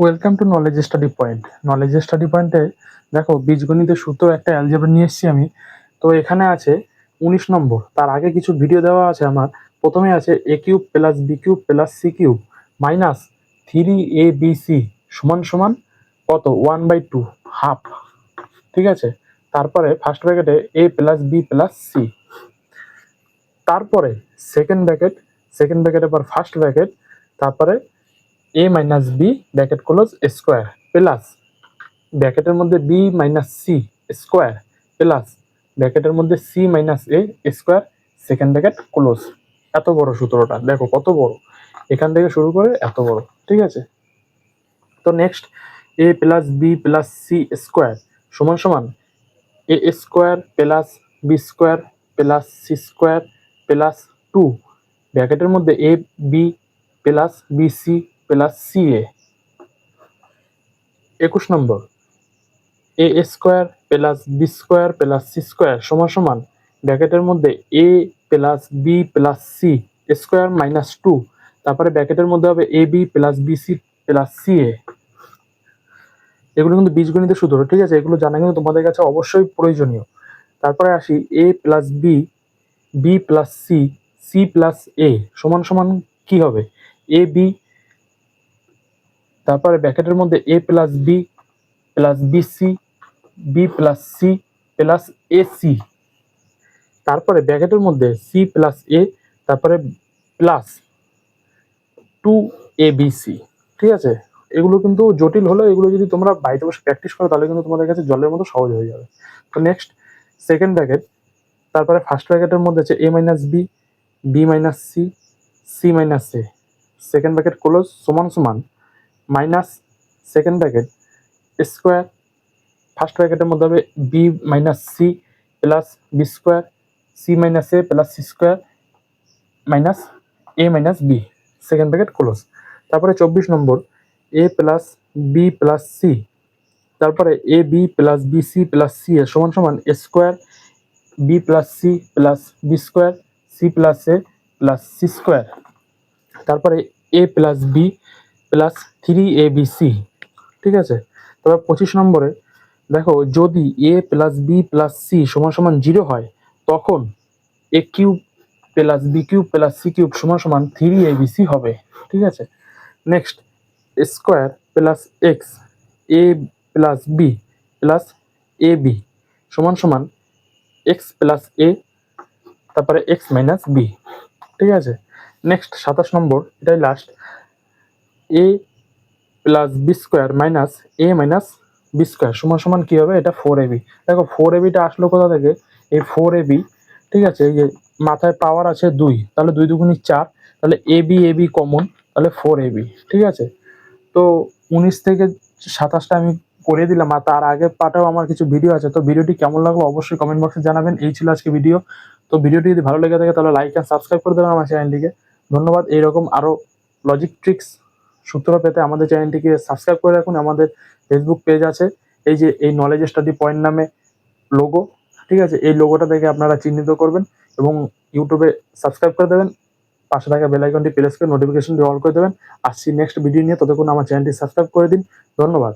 Welcome to knowledge study point knowledge study পয়েন্টে দেখো, বীজগণিতের সূত্র একটা অ্যালজেব্রা নিয়ে এসেছি আমি। তো এখানে আছে উনিশ নম্বর। তার আগে কিছু ভিডিও দেওয়া আছে আমার। প্রথমে আছে A cube plus B cube plus C cube minus three A B C সমান সমান কত? ওয়ান বাই টু হাফ ঠিক আছে? তারপরে ফার্স্ট ব্র্যাকেটে A plus B plus C তারপরে সেকেন্ড ব্র্যাকেট সেকেন্ড ব্র্যাকেট পর ফার্স্ট ব্র্যাকেট তারপরে A minus B bracket close square plus ব্র্যাকেটের মধ্যে B minus C square plus ব্র্যাকেটের মধ্যে C minus A square second bracket close এত বড় সূত্রটা, দেখো কত বড়। এখান থেকে শুরু করে এত বড়, ঠিক আছে? তো next A plus B plus C square সমান সমান A square plus B square plus C square plus two ব্র্যাকেটের মধ্যে A B plus B C plus C A. একুশ নম্বর। A square plus B square plus C square সমান সমান ব্র্যাকেটের মধ্যে A plus B plus C square minus two. তারপরে ব্র্যাকেটের মধ্যে হবে A B plus B C plus C A. এগুলো কিন্তু বীজগণিতের সূত্র, ঠিক আছে? এগুলো জানা কিন্তু তোমাদের কাছে অবশ্যই প্রয়োজনীয়। তারপরে আসি, A plus B B plus C C plus A সমান সমান কি হবে? এ বি তারপরে ব্র্যাকেটের মধ্যে A plus B plus B C B plus C plus A C তারপরে ব্র্যাকেটের মধ্যে সি প্লাস এ তারপরে plus two A B C ঠিক আছে? এগুলো কিন্তু জটিল হলেও এগুলো যদি তোমরা বাড়িতে বসে প্র্যাকটিস করো, তাহলে কিন্তু তোমাদের কাছে জলের মতো সহজ হয়ে যাবে। তো নেক্সট সেকেন্ড ব্র্যাকেট তারপরে ফার্স্ট ব্র্যাকেটের মধ্যে আছে A minus B B minus C C minus A second bracket close সমান সমান minus second bracket square first ব্র্যাকেটের মধ্যে হবে B minus C plus B square C minus A plus C square minus A minus B second bracket close তারপরে চব্বিশ নম্বর A plus B plus C তারপরে A B plus B C plus C A সমান সমান square B plus C plus B square C plus A plus C square তারপরে A plus B plus three A B C ঠিক আছে? তবে পঁচিশ নম্বরে, দেখো যদি A plus B plus C সমান সমান জিরো হয়, তখন A cube plus B cube plus C cube সমান সমান থ্রি এ বি সি হবে, ঠিক আছে? Next square plus X A plus B plus A B সমান সমান এক্স প্লাস এ তারপরে এক্স মাইনাস বি ঠিক আছে? নেক্সট সাতাশ নম্বর, এটাই last A plus B square minus A minus B square সমান সমান কী হবে? এটা ফোর এবি দেখো ফোর এবিটা আসলো কোথা থেকে? এই ফোর এবি ঠিক আছে? এই যে মাথায় পাওয়ার আছে দুই, তাহলে দুই দুগুণি চার, তাহলে A B A B common তাহলে ফোর এবি ঠিক আছে? তো উনিশ থেকে সাতাশটা আমি করে দিলাম, আর তার আগের পাটেও আমার কিছু ভিডিও আছে, তো ভিডিওটি কেমন লাগল অবশ্যই কমেন্ট বক্সে জানাবেন। এই ছিল আজকে ভিডিও তো ভিডিওটি যদি ভালো লেগে থাকে, তাহলে লাইক অ্যান্ড সাবস্ক্রাইব করে দেবেন আমার চ্যানেলটিকে ধন্যবাদ, এইরকম আরও লজিক ট্রিক্স সূত্র পেতে আমাদের চ্যানেলটিকে সাবস্ক্রাইব করে রাখুন। আমাদের ফেসবুক পেজ আছে। এই যে, এই নলেজ স্টাডি পয়েন্ট নামে লোগো ঠিক আছে? এই লোগোটা দেখে আপনারা চিহ্নিত করবেন এবং ইউটিউবে সাবস্ক্রাইব করে দেবেন। পাশে থাকা বেল আইকনটি প্রেস করে নোটিফিকেশনটি অল করে দেবেন। আসছি নেক্সট ভিডিও নিয়ে। ততক্ষণ আমার চ্যানেলটি সাবস্ক্রাইব করে দিন। ধন্যবাদ।